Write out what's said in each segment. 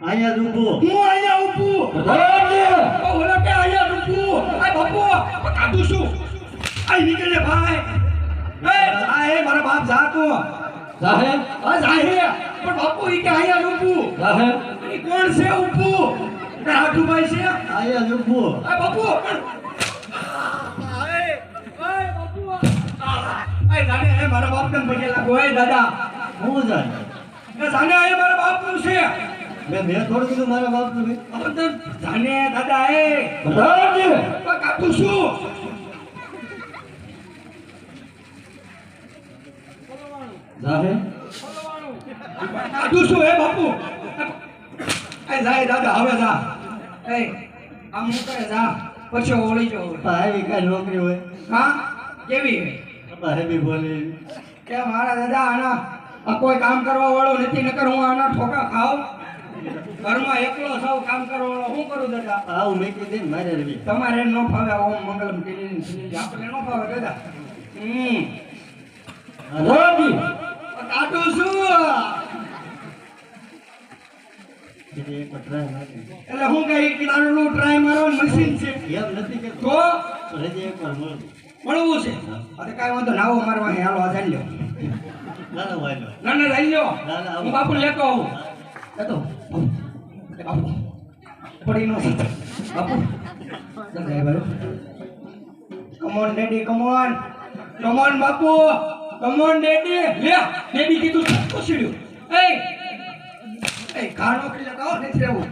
અહીંયા જ ઊભો. હું અહીંયા ઊભું. બરાબર. ઓલો કે અહીંયા ઊભું. આ બાપુ કાઢું છું આ નીકળે ભાઈ. એ આ મારા બાપ જાતો. જાહે? આ જાહે. પણ બાપુ ઈ કે અહીંયા ઊભું. જાહે? ઈ કોણ છે ઊભું? કે હાઠુભાઈ છે? અહીંયા જ ઊભો. આ બાપુ પણ મારા બાપ ને પગે લાગો દાદા. હું જાણે? મારા બાપનું છે. મેં મેં થોડું કીધું મારા બાપનું બી. હવે તો જાને દાદા એ. પ્રધાનજી આ કાઢું છું સાહેબ કાઢું છું એ બાપુ? એ જાય દાદા હવે જા. એ આમ હું જા. પછી ઓળી જો ભાઈ કઈ નોકરી હોય. હા? કેવી? હે? પપ્પા હેબી બોલે કે મારા દાદા આના આ કોઈ કામ કરવા વાળો નથી નકર હું આના ઠોકા ખાવ ઘરમાં એકલો સૌ કામ કરવાનો શું કરું દાદા? આવું મેકી દે મારે રવી તમારે ન ફાવે ઓમ મંગલમ ટીલી આપણે ન ફાવે દાદા. હમ. પ્રધાનજી કાઢું શું. એટલે હું કઈ કિનારું ટ્રાય મારો મશીન છે. એમ નથી કે તો? હજી એક વાર મળવું છે. અરે કાંઈ વાંધો નાવો મારવા હે હાલો આ ચાલી લ્યો. ના ના ના ના ચાલી લો ના, ના, હું બાપુ લેતો આવું. લેતો પડી બાપુ. Daddy come on come on Bapu. Come on daddy લે ડેડી કીધું પૂછ્યું એ એ નોકરી લેતા આવો નથી રહેવું.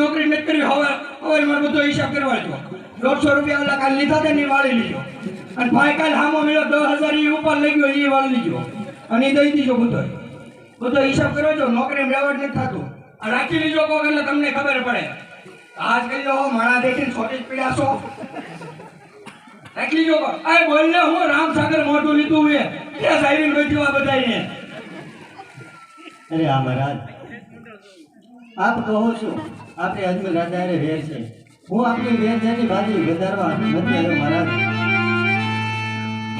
નોકરી નથી કરવી. હવે હવે મારે બધો હિસાબ કરવા જો દોઢસો રૂપિયા ઓલા કાલ લીધા હતા વાળી લીધો. અને ભાઈ કાલ હામો મળ્યો, દસ હજાર એ ઉપર લઈ ગયો એ વાળી લીધો. અને દઈ દીધો બધો બધો હિસાબ કર્યો છો નોકરી રહેવા જ નથી થતું. રાખી લીજો કોક એટલે તમને ખબર પડે. આજ કરી જાઓ માણા દેખીને છોટી જ પીડ્યા રાખી લીજો કોક. આ બોલ હું રામસાગર મોઢું લીધું હે. કે સાઈડ બેઠ્યું આ બધાને અરે આ મહારાજ. આપ કહો છો આપણે અજમેર રાજા હારે વેર છે. હું આપની વેર જેની ભાજી વધારવા નથી આવ્યો મહારાજ.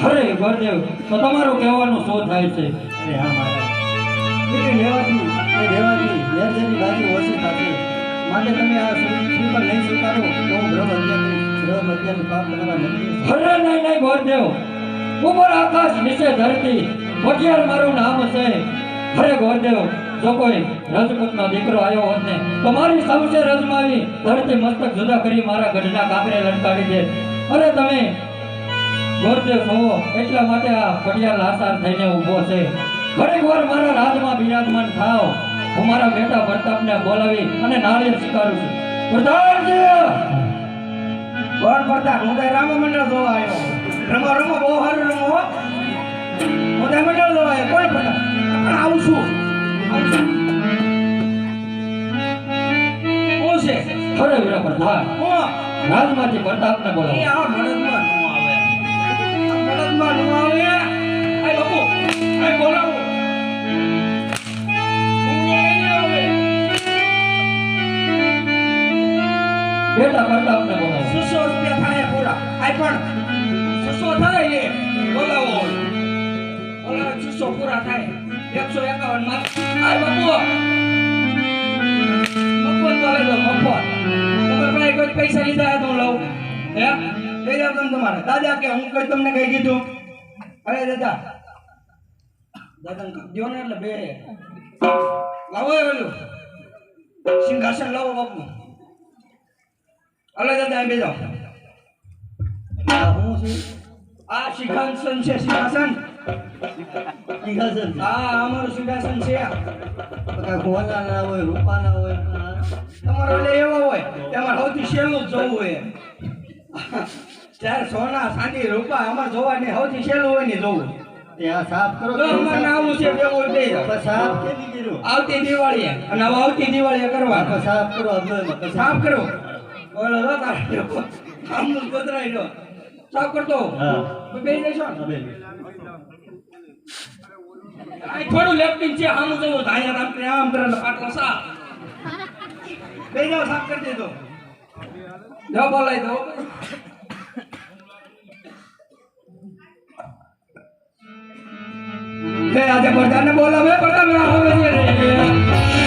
અરે ગુરુદેવ તો તમારું કહેવાનું શું થાય છે? અરે હા મહારાજ. લેવાથી એ લેવાથી વેર જેની ઓછી થશે માટે તમે આ શ્રી પર નહીં સ્વીકારો, તો હું બ્રહ્મ હત્યાનું બ્રહ્મ હત્યાનું પાપ તમારા નથી હરે નહીં નહીં ગોરદેવ ઉપર આકાશ, નીચે ધરતી. ભગિયાર મારું નામ છે. હરે ગોરદેવ જો કોઈ રજપૂતનો દીકરો આવ્યો હોત ને, તો મારી સૌસે રજમાવી, ધરતી મસ્તક જુદા કરી મારા ગઢના કાંકરે લટકાડી દે. અરે તમે ગોરદેવ છો, એટલા માટે આ ફળિયા લાસાર થઈને ઊભો છે. ઘડીક વાર મારા રાજમાં બિરાજમાન થાવ હું મારા બેટા પ્રતાપને બોલાવી અને નાળિયેર સ્વીકારું છું. પ્રધાનજી કોણ પ્રતાપ હું તો રામ મંડળ જોવા આવ્યો. રમો રમો બહુ સારું રમો હો. તો મંડળ જોવા આવ્યો. કોણ પ્રતાપ પણ આવું છું. કોણ છે? ખરે વીરા પ્રધાન રાજમાંથી પ્રતાપને બોલાવો. છસો પૂરા થાય. એકસો એકાવનમાં પાસે લીધા તો જાઓ તમારે. દાદા કે, હું કઈ તમને કઈ કીધું? અરે, દાદા. દાદા દો ને એટલે બે. લાવો ઓલું. સિંહાસન લાવો બાપુ. અલે દાદા બે બેસો આ હું સિંહાસન છે સિંહાસન. સિંહાસન. આ અમારું સિંહાસન છે કાંઈ ગોલા ના હોય રૂપાના હોય તમારો એટલે એવો હોય તમારે સૌથી સહેલું જવું હોય. ત્યારે સોના સાંદી રૂપા અમારે જોવાની સૌથી સહેલું હોય ને જોવું. સાફ કરો આવું છે સાફ કેવી કર્યો? આવતી દિવાળીએ અને હવે આવતી દિવાળીએ કરવા. સાફ કરો સાફ કરો. બોલો આમ ગોતરાઈ સાફ કરતો હા. બે જઈશો ને થોડું લેફ્ટિંગ છે આમ જવું ધાયા રામ કરે આમ કરે પાટલો સાફ. બે જાવ સાફ કરી દેજો. જાવ બોલાઈ દો આજે બધાને બોલાવે બધા આવે છે